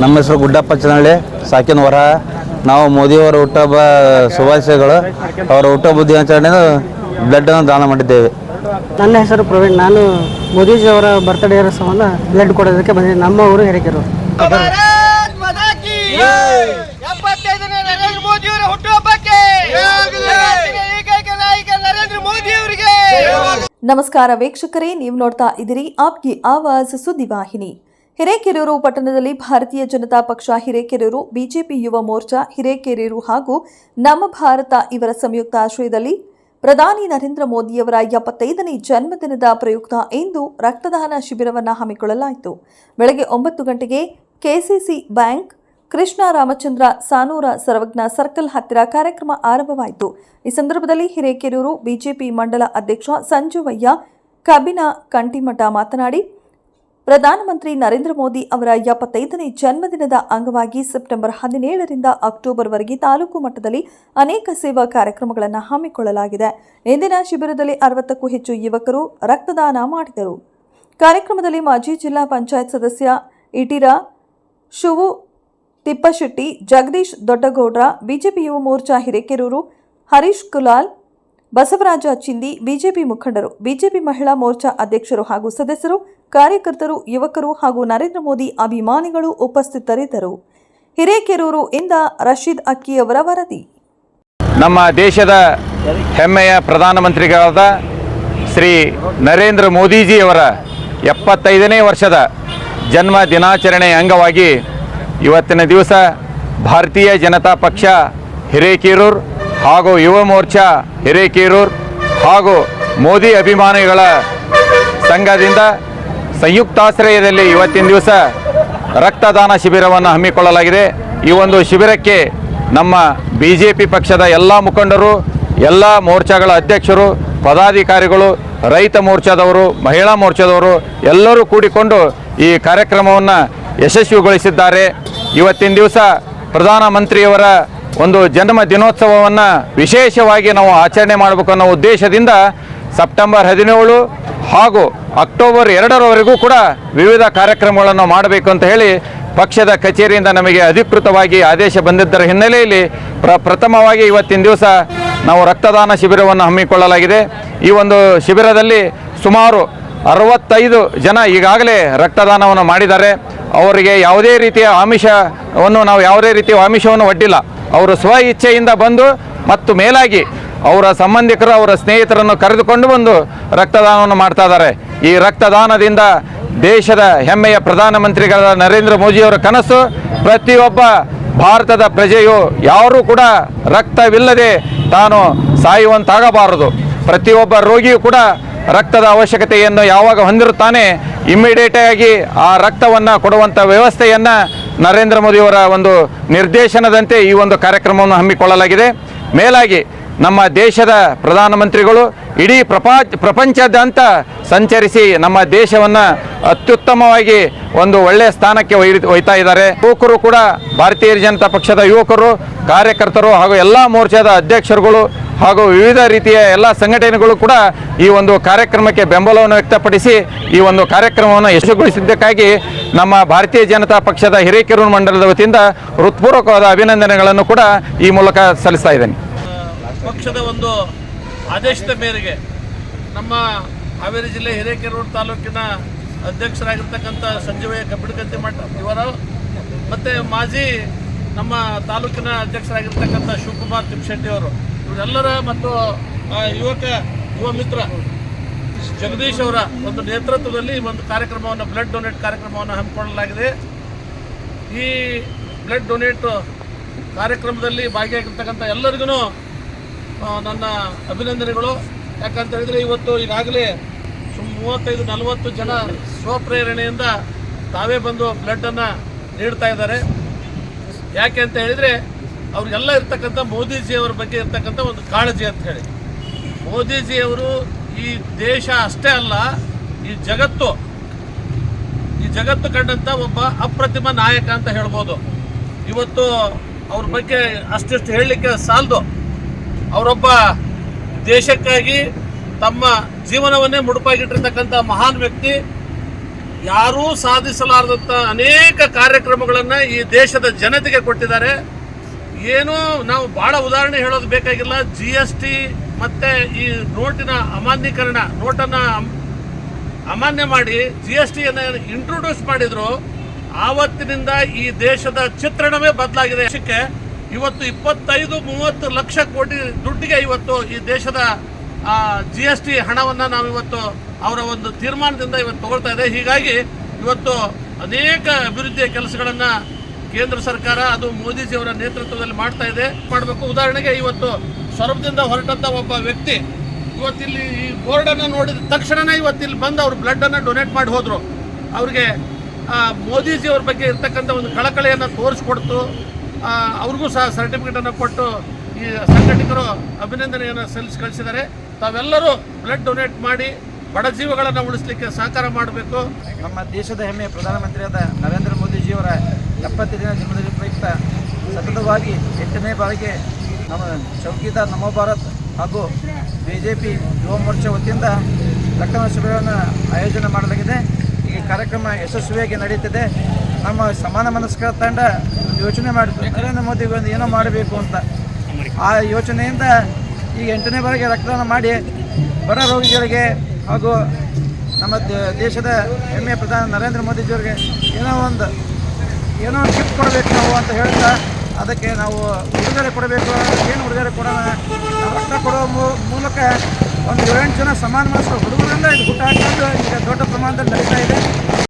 ನಮ್ಮ ಹೆಸರು ಗುಡ್ಡಪ್ಪ ಚನ್ನಳ್ಳಿ ಸಾಕಿನ ಹೊರ ನಾವು ಮೋದಿಯವರ ಹುಟ್ಟಹಬ್ಬ ಶುಭಾಶಯಗಳು. ಅವರ ಹುಟ್ಟುಹಬ್ಬ ದಿನಾಚರಣೆ ಬ್ಲಡ್ಡನ್ನು ದಾನ ಮಾಡಿದ್ದೇವೆ. ನನ್ನ ಹೆಸರು ಪ್ರವೀಣ್. ನಾನು ಮೋದಿಜಿ ಅವರ ಬರ್ತ್ಡೇ ಸಂಬಂಧ ಬ್ಲಡ್ ಕೊಡೋದಕ್ಕೆ ಬಂದಿದ್ದೆ ನಮ್ಮ ಊರು ಹೆರಿಕೆರು ನಮಸ್ಕಾರ ವೀಕ್ಷಕರೇ ನೀವು ನೋಡ್ತಾ ಇದ್ದೀರಿ ಆಪ್ಗೆ ಆವಾಜ್ ಸುದ್ದಿವಾಹಿನಿ. ಹಿರೇಕೆರೂರು ಪಟ್ಟಣದಲ್ಲಿ ಭಾರತೀಯ ಜನತಾ ಪಕ್ಷ ಹಿರೇಕೆರೂರು, ಬಿಜೆಪಿ ಯುವ ಮೋರ್ಚಾ, ಹಿರೇಕೆರೂರು ಹಾಗೂ ನಮ್ಮ ಭಾರತ ಇವರ ಸಂಯುಕ್ತ ಆಶ್ರಯದಲ್ಲಿ ಪ್ರಧಾನಿ ನರೇಂದ್ರ ಮೋದಿಯವರ ಎಪ್ಪತ್ತೈದನೇ ಜನ್ಮದಿನದ ಪ್ರಯುಕ್ತ ಇಂದು ರಕ್ತದಾನ ಶಿಬಿರವನ್ನು ಹಮ್ಮಿಕೊಳ್ಳಲಾಯಿತು. ಬೆಳಗ್ಗೆ ಒಂಬತ್ತು ಗಂಟೆಗೆ KCC bank, Krishna Ramachandra Sanoor Sarvajna circle ಹತ್ತಿರ ಕಾರ್ಯಕ್ರಮ ಆರಂಭವಾಯಿತು. ಈ ಸಂದರ್ಭದಲ್ಲಿ ಹಿರೇಕೆರೂರು ಬಿಜೆಪಿ ಮಂಡಲ ಅಧ್ಯಕ್ಷ ಸಂಜುವಯ್ಯ, ಕಬಿನ ಕಂಠಿಮಠ ಮಾತನಾಡಿ ಪ್ರಧಾನಮಂತ್ರಿ ನರೇಂದ್ರ ಮೋದಿ ಅವರ ಎಪ್ಪತ್ತೈದನೇ ಜನ್ಮದಿನದ ಅಂಗವಾಗಿ ಸೆಪ್ಟೆಂಬರ್ ಹದಿನೇಳರಿಂದ ಅಕ್ಟೋಬರ್ವರೆಗೆ ತಾಲೂಕು ಮಟ್ಟದಲ್ಲಿ ಅನೇಕ ಸೇವಾ ಕಾರ್ಯಕ್ರಮಗಳನ್ನು ಹಮ್ಮಿಕೊಳ್ಳಲಾಗಿದೆ. ಇಂದಿನ ಶಿಬಿರದಲ್ಲಿ ಅರವತ್ತಕ್ಕೂ ಹೆಚ್ಚು ಯುವಕರು ರಕ್ತದಾನ ಮಾಡಿದರು. ಕಾರ್ಯಕ್ರಮದಲ್ಲಿ ಮಾಜಿ ಜಿಲ್ಲಾ ಪಂಚಾಯತ್ ಸದಸ್ಯ ಇಟಿರ ಶುವು ತಿಪ್ಪಶೆಟ್ಟಿ, ಜಗದೀಶ್ ದೊಡ್ಡಗೌಡ್ರ, ಬಿಜೆಪಿ ಯುವ ಮೋರ್ಚಾ ಹಿರೇಕೆರೂರು, ಹರೀಶ್ ಕುಲಾಲ್, ಬಸವರಾಜ ಚಿಂದಿ, ಬಿಜೆಪಿ ಮುಖಂಡರು, ಬಿಜೆಪಿ ಮಹಿಳಾ ಮೋರ್ಚಾ ಅಧ್ಯಕ್ಷರು ಹಾಗೂ ಸದಸ್ಯರು ಕಾರ್ಯಕರ್ತರು, ಯುವಕರು ಹಾಗೂ ನರೇಂದ್ರ ಮೋದಿ ಅಭಿಮಾನಿಗಳು ಉಪಸ್ಥಿತರಿದ್ದರು. ಹಿರೇಕೆರೂರು ಇಂದ ರಶೀದ್ ಅಕ್ಕಿಯವರ ವರದಿ. ನಮ್ಮ ದೇಶದ ಹೆಮ್ಮೆಯ ಪ್ರಧಾನಮಂತ್ರಿಗಳಾದ ಶ್ರೀ ನರೇಂದ್ರ ಮೋದಿಜಿಯವರ ಎಪ್ಪತ್ತೈದನೇ ವರ್ಷದ ಜನ್ಮ ದಿನಾಚರಣೆಯ ಅಂಗವಾಗಿ ಇವತ್ತಿನ ದಿವಸ ಭಾರತೀಯ ಜನತಾ ಪಕ್ಷ ಹಿರೇಕೀರೂರ್ ಹಾಗೂ ಯುವ ಮೋರ್ಚಾ ಹಿರೇಕೀರೂರ್ ಹಾಗೂ ಮೋದಿ ಅಭಿಮಾನಿಗಳ ಸಂಘದಿಂದ ಸಂಯುಕ್ತಾಶ್ರಯದಲ್ಲಿ ಇವತ್ತಿನ ದಿವಸ ರಕ್ತದಾನ ಶಿಬಿರವನ್ನು ಹಮ್ಮಿಕೊಳ್ಳಲಾಗಿದೆ. ಈ ಒಂದು ಶಿಬಿರಕ್ಕೆ ನಮ್ಮ ಬಿ ಜೆ ಪಿ ಪಕ್ಷದ ಎಲ್ಲ ಮುಖಂಡರು, ಎಲ್ಲ ಮೋರ್ಚಾಗಳ ಅಧ್ಯಕ್ಷರು, ಪದಾಧಿಕಾರಿಗಳು, ರೈತ ಮೋರ್ಚಾದವರು, ಮಹಿಳಾ ಮೋರ್ಚಾದವರು ಎಲ್ಲರೂ ಕೂಡಿಕೊಂಡು ಈ ಕಾರ್ಯಕ್ರಮವನ್ನು ಯಶಸ್ವಿಗೊಳಿಸಿದ್ದಾರೆ. ಇವತ್ತಿನ ದಿವಸ ಪ್ರಧಾನಮಂತ್ರಿಯವರ ಒಂದು ಜನ್ಮ ದಿನೋತ್ಸವವನ್ನು ವಿಶೇಷವಾಗಿ ನಾವು ಆಚರಣೆ ಮಾಡಬೇಕು ಅನ್ನೋ ಉದ್ದೇಶದಿಂದ ಸೆಪ್ಟೆಂಬರ್ ಹದಿನೇಳು ಹಾಗೂ ಅಕ್ಟೋಬರ್ ಎರಡರವರೆಗೂ ಕೂಡ ವಿವಿಧ ಕಾರ್ಯಕ್ರಮಗಳನ್ನು ಮಾಡಬೇಕು ಅಂತ ಹೇಳಿ ಪಕ್ಷದ ಕಚೇರಿಯಿಂದ ನಮಗೆ ಅಧಿಕೃತವಾಗಿ ಆದೇಶ ಬಂದಿದ್ದರ ಹಿನ್ನೆಲೆಯಲ್ಲಿ ಪ್ರ ಪ್ರಥಮವಾಗಿ ಇವತ್ತಿನ ದಿವಸ ನಾವು ರಕ್ತದಾನ ಶಿಬಿರವನ್ನು ಹಮ್ಮಿಕೊಳ್ಳಲಾಗಿದೆ. ಈ ಒಂದು ಶಿಬಿರದಲ್ಲಿ ಸುಮಾರು ಅರವತ್ತೈದು ಜನ ಈಗಾಗಲೇ ರಕ್ತದಾನವನ್ನು ಮಾಡಿದ್ದಾರೆ. ಅವರಿಗೆ ಯಾವುದೇ ರೀತಿಯ ಆಮಿಷವನ್ನು, ನಾವು ಯಾವುದೇ ರೀತಿಯ ಆಮಿಷವನ್ನು ಒಡ್ಡಿಲ್ಲ. ಅವರು ಸ್ವ ಇಚ್ಛೆಯಿಂದ ಬಂದು ಮತ್ತು ಮೇಲಾಗಿ ಅವರ ಸಂಬಂಧಿಕರು, ಅವರ ಸ್ನೇಹಿತರನ್ನು ಕರೆದುಕೊಂಡು ಬಂದು ರಕ್ತದಾನವನ್ನು ಮಾಡ್ತಾ ಇದ್ದಾರೆ. ಈ ರಕ್ತದಾನದಿಂದ ದೇಶದ ಹೆಮ್ಮೆಯ ಪ್ರಧಾನಮಂತ್ರಿಗಳ ನರೇಂದ್ರ ಮೋದಿಯವರ ಕನಸು, ಪ್ರತಿಯೊಬ್ಬ ಭಾರತದ ಪ್ರಜೆಯು ಯಾರೂ ಕೂಡ ರಕ್ತವಿಲ್ಲದೆ ತಾನು ಸಾಯುವಂತಾಗಬಾರದು. ಪ್ರತಿಯೊಬ್ಬ ರೋಗಿಯೂ ಕೂಡ ರಕ್ತದ ಅವಶ್ಯಕತೆಯನ್ನು ಯಾವಾಗ ಹೊಂದಿರುತ್ತಾನೆ, ಇಮ್ಮಿಡಿಯೇಟಾಗಿ ಆ ರಕ್ತವನ್ನು ಕೊಡುವಂಥ ವ್ಯವಸ್ಥೆಯನ್ನು ನರೇಂದ್ರ ಮೋದಿಯವರ ಒಂದು ನಿರ್ದೇಶನದಂತೆ ಈ ಒಂದು ಕಾರ್ಯಕ್ರಮವನ್ನು ಹಮ್ಮಿಕೊಳ್ಳಲಾಗಿದೆ. ಮೇಲಾಗಿ ನಮ್ಮ ದೇಶದ ಪ್ರಧಾನಮಂತ್ರಿಗಳು ಇಡೀ ಪ್ರಪಾ ಪ್ರಪಂಚದಾದ್ಯಂತ ಸಂಚರಿಸಿ ನಮ್ಮ ದೇಶವನ್ನು ಅತ್ಯುತ್ತಮವಾಗಿ ಒಂದು ಒಳ್ಳೆಯ ಸ್ಥಾನಕ್ಕೆ ಒಯ್ ಒಯ್ತಾ ಇದ್ದಾರೆ. ಯುವಕರು ಕೂಡ, ಭಾರತೀಯ ಜನತಾ ಪಕ್ಷದ ಯುವಕರು, ಕಾರ್ಯಕರ್ತರು ಹಾಗೂ ಎಲ್ಲ ಮೋರ್ಚಾದ ಅಧ್ಯಕ್ಷರುಗಳು ಹಾಗೂ ವಿವಿಧ ರೀತಿಯ ಎಲ್ಲ ಸಂಘಟನೆಗಳು ಕೂಡ ಈ ಒಂದು ಕಾರ್ಯಕ್ರಮಕ್ಕೆ ಬೆಂಬಲವನ್ನು ವ್ಯಕ್ತಪಡಿಸಿ ಈ ಒಂದು ಕಾರ್ಯಕ್ರಮವನ್ನು ಯಶಸ್ವಿಗೊಳಿಸಿದ್ದಕ್ಕಾಗಿ ನಮ್ಮ ಭಾರತೀಯ ಜನತಾ ಪಕ್ಷದ ಹಿರೇಕೆರೂರು ಮಂಡಲದ ವತಿಯಿಂದ ಹೃತ್ಪೂರ್ವಕವಾದ ಅಭಿನಂದನೆಗಳನ್ನು ಕೂಡ ಈ ಮೂಲಕ ಸಲ್ಲಿಸ್ತಾ ಇದ್ದೇನೆ. ಪಕ್ಷದ ಒಂದು ಆದೇಶದ ಮೇರೆಗೆ ನಮ್ಮ ಹಾವೇರಿ ಜಿಲ್ಲೆ ಹಿರೇಕೆರೂರು ತಾಲೂಕಿನ ಅಧ್ಯಕ್ಷರಾಗಿರ್ತಕ್ಕಂಥ ಸಂಜೀವಯ್ಯ ಕಬ್ಬಿಣಕಂತಿ ಮಠ, ಇವರು, ಮತ್ತು ಮಾಜಿ ನಮ್ಮ ತಾಲೂಕಿನ ಅಧ್ಯಕ್ಷರಾಗಿರ್ತಕ್ಕಂಥ ಶಿವಕುಮಾರ್ ತಿಮ್ಶೆಟ್ಟಿ ಅವರು, ಇವರೆಲ್ಲರ ಮತ್ತು ಯುವಕ, ಯುವ ಮಿತ್ರ ಜಗದೀಶ್ ಅವರ ಒಂದು ನೇತೃತ್ವದಲ್ಲಿ ಒಂದು ಕಾರ್ಯಕ್ರಮವನ್ನು, ಬ್ಲಡ್ ಡೊನೇಟ್ ಕಾರ್ಯಕ್ರಮವನ್ನು ಹಮ್ಮಿಕೊಳ್ಳಲಾಗಿದೆ. ಈ ಬ್ಲಡ್ ಡೊನೇಟ್ ಕಾರ್ಯಕ್ರಮದಲ್ಲಿ ಭಾಗಿಯಾಗಿರ್ತಕ್ಕಂಥ ಎಲ್ಲರಿಗೂ ನನ್ನ ಅಭಿನಂದನೆಗಳು. ಯಾಕಂತ ಹೇಳಿದರೆ ಇವತ್ತು ಈಗಾಗಲೇ ಸುಮ್ ಮೂವತ್ತೈದು, ನಲವತ್ತು ಜನ ಸ್ವಪ್ರೇರಣೆಯಿಂದ ತಾವೇ ಬಂದು ಬ್ಲಡ್ಡನ್ನು ನೀಡ್ತಾ ಇದ್ದಾರೆ. ಯಾಕೆ ಅಂತ ಹೇಳಿದರೆ ಅವ್ರಿಗೆಲ್ಲ ಇರ್ತಕ್ಕಂಥ ಮೋದಿಜಿಯವರ ಬಗ್ಗೆ ಇರ್ತಕ್ಕಂಥ ಒಂದು ಕಾಳಜಿ ಅಂತ ಹೇಳಿ. ಮೋದಿಜಿಯವರು ಈ ದೇಶ ಅಷ್ಟೇ ಅಲ್ಲ, ಈ ಜಗತ್ತು ಈ ಜಗತ್ತು ಕಂಡಂಥ ಒಬ್ಬ ಅಪ್ರತಿಮ ನಾಯಕ ಅಂತ ಹೇಳ್ಬೋದು. ಇವತ್ತು ಅವ್ರ ಬಗ್ಗೆ ಅಷ್ಟಿಷ್ಟು ಹೇಳಲಿಕ್ಕೆ ಸಾಲದು. ಅವರೊಬ್ಬ ದೇಶಕ್ಕಾಗಿ ತಮ್ಮ ಜೀವನವನ್ನೇ ಮುಡುಪಾಗಿಟ್ಟಿರ್ತಕ್ಕಂಥ ಮಹಾನ್ ವ್ಯಕ್ತಿ. ಯಾರೂ ಸಾಧಿಸಲಾರದಂಥ ಅನೇಕ ಕಾರ್ಯಕ್ರಮಗಳನ್ನು ಈ ದೇಶದ ಜನತೆಗೆ ಕೊಟ್ಟಿದ್ದಾರೆ. ಏನು ನಾವು ಭಾಳ ಉದಾಹರಣೆ ಹೇಳೋದು ಬೇಕಾಗಿಲ್ಲ. ಜಿ ಎಸ್ ಟಿ ಮತ್ತು ಈ ನೋಟಿನ ಅಮಾನ್ಯೀಕರಣ, ನೋಟನ್ನು ಅಮಾನ್ಯ ಮಾಡಿ ಜಿ ಎಸ್ ಟಿಯನ್ನು ಇಂಟ್ರೊಡ್ಯೂಸ್ ಮಾಡಿದರು. ಆವತ್ತಿನಿಂದ ಈ ದೇಶದ ಚಿತ್ರಣವೇ ಬದಲಾಗಿದೆ. ಇವತ್ತು ಇಪ್ಪತ್ತೈದು, ಮೂವತ್ತು ಲಕ್ಷ ಕೋಟಿ ದುಡ್ಡಿಗೆ ಇವತ್ತು ಈ ದೇಶದ ಜಿ ಎಸ್ ಟಿ ಹಣವನ್ನು ನಾವು ಇವತ್ತು ಅವರ ಒಂದು ತೀರ್ಮಾನದಿಂದ ಇವತ್ತು ತಗೊಳ್ತಾ ಇದೆ. ಹೀಗಾಗಿ ಇವತ್ತು ಅನೇಕ ಅಭಿವೃದ್ಧಿಯ ಕೆಲಸಗಳನ್ನು ಕೇಂದ್ರ ಸರ್ಕಾರ, ಅದು ಮೋದಿಜಿಯವರ ನೇತೃತ್ವದಲ್ಲಿ ಮಾಡ್ತಾ ಇದೆ. ಮಾಡಬೇಕು. ಉದಾಹರಣೆಗೆ ಇವತ್ತು ಸ್ವರೂಪದಿಂದ ಹೊರಟಂತ ಒಬ್ಬ ವ್ಯಕ್ತಿ ಇವತ್ತಿಲ್ಲಿ ಈ ಬೋರ್ಡನ್ನು ನೋಡಿದ ತಕ್ಷಣನೇ ಇವತ್ತಿಲ್ಲಿ ಬಂದು ಅವ್ರು ಬ್ಲಡ್ಡನ್ನು ಡೊನೇಟ್ ಮಾಡಿ ಹೋದರು. ಅವ್ರಿಗೆ ಮೋದಿಜಿಯವ್ರ ಬಗ್ಗೆ ಇರ್ತಕ್ಕಂಥ ಒಂದು ಕಳಕಳಿಯನ್ನು ತೋರಿಸ್ಕೊಡ್ತು. ಅವ್ರಿಗೂ ಸಹ ಸರ್ಟಿಫಿಕೇಟನ್ನು ಕೊಟ್ಟು ಈ ಸಂಘಟಕರು ಅಭಿನಂದನೆಯನ್ನು ಸಲ್ಲಿಸಿ ಕಳಿಸಿದ್ದಾರೆ. ತಾವೆಲ್ಲರೂ ಬ್ಲಡ್ ಡೊನೇಟ್ ಮಾಡಿ ಬಡ ಜೀವಗಳನ್ನು ಉಳಿಸ್ಲಿಕ್ಕೆ ಸಹಕಾರ ಮಾಡಬೇಕು. ನಮ್ಮ ದೇಶದ ಹೆಮ್ಮೆ ಪ್ರಧಾನಮಂತ್ರಿಯಾದ ನರೇಂದ್ರ ಮೋದಿಜಿಯವರ ಎಪ್ಪತ್ತು ದಿನ ಜನ್ಮದಿನ ಪ್ರಯುಕ್ತ ಸತತವಾಗಿ ಎಂಟನೇ ಬಾರಿಗೆ ನಮ್ಮ ಚೌಕಿದಾರ್ ನಮೋ ಭಾರತ್ ಹಾಗೂ ಬಿ ಜೆ ಪಿ ಯುವ ವತಿಯಿಂದ ರಕ್ತದಾನ ಶಿಬಿರವನ್ನು ಆಯೋಜನೆ ಮಾಡಲಾಗಿದೆ. ಈ ಕಾರ್ಯಕ್ರಮ ಯಶಸ್ವಿಯಾಗಿ ನಡೆಯುತ್ತಿದೆ. ನಮ್ಮ ಸಮಾನ ಮನಸ್ಕರ ತಂಡ ಯೋಚನೆ ಮಾಡಿತು ನರೇಂದ್ರ ಮೋದಿ ಒಂದು ಏನೋ ಮಾಡಬೇಕು ಅಂತ. ಆ ಯೋಚನೆಯಿಂದ ಈಗ ಎಂಟನೇ ಬಾರಿಗೆ ರಕ್ತದಾನ ಮಾಡಿ ಬಡ ರೋಗಿಗಳಿಗೆ ಹಾಗೂ ನಮ್ಮ ದೇಶದ ಹೆಮ್ಮೆಯ ಪ್ರಧಾನಿ ನರೇಂದ್ರ ಮೋದಿಜಿಯವರಿಗೆ ಏನೋ ಒಂದು ಏನೋ ಒಂದು ಗಿಫ್ಟ್ ಕೊಡಬೇಕು ನಾವು ಅಂತ ಹೇಳ್ತಾ ಅದಕ್ಕೆ ನಾವು ಉಡುಗೊರೆ ಕೊಡಬೇಕು. ಏನು ಉಡುಗೊರೆ ಕೊಡೋಣ? ರಕ್ತ ಕೊಡೋ ಮೂಲಕ ಒಂದು ಏಳೆಂಟು ಜನ ಸಮಾನ ಮನಸ್ಸು ಹುಡುಗರಿಂದ ಇದು ಹಾಕೊಂಡು ಈಗ ದೊಡ್ಡ ಪ್ರಮಾಣದಲ್ಲಿ ನಡೀತಾ ಇದೆ.